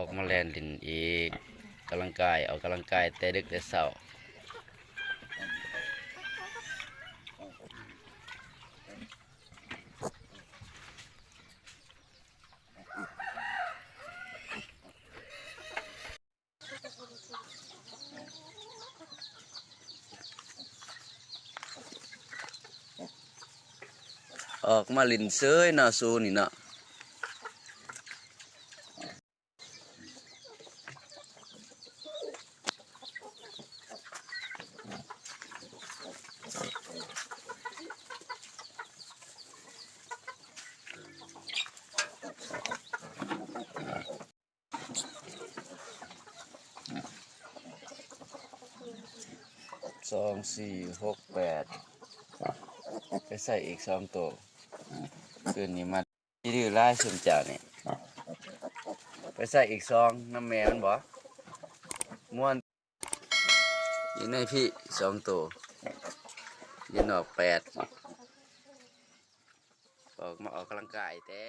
อกมาแลนดินอีกกำลังกายออกกำลังกายแต่ดึกแต่เช้าออกมาลินเซยนาซูนี่เนาะ สองสี่หกแปดไปใส่อีกสองตัวคืนนี้มาที่ดื้อไล่สุนจ่าเนี่ยไปใส่อีกสองน้ำแม่มันบ่ม้วนอยินในพี่สองตัวยินออกแปดออกมาออกกำลังกายแต่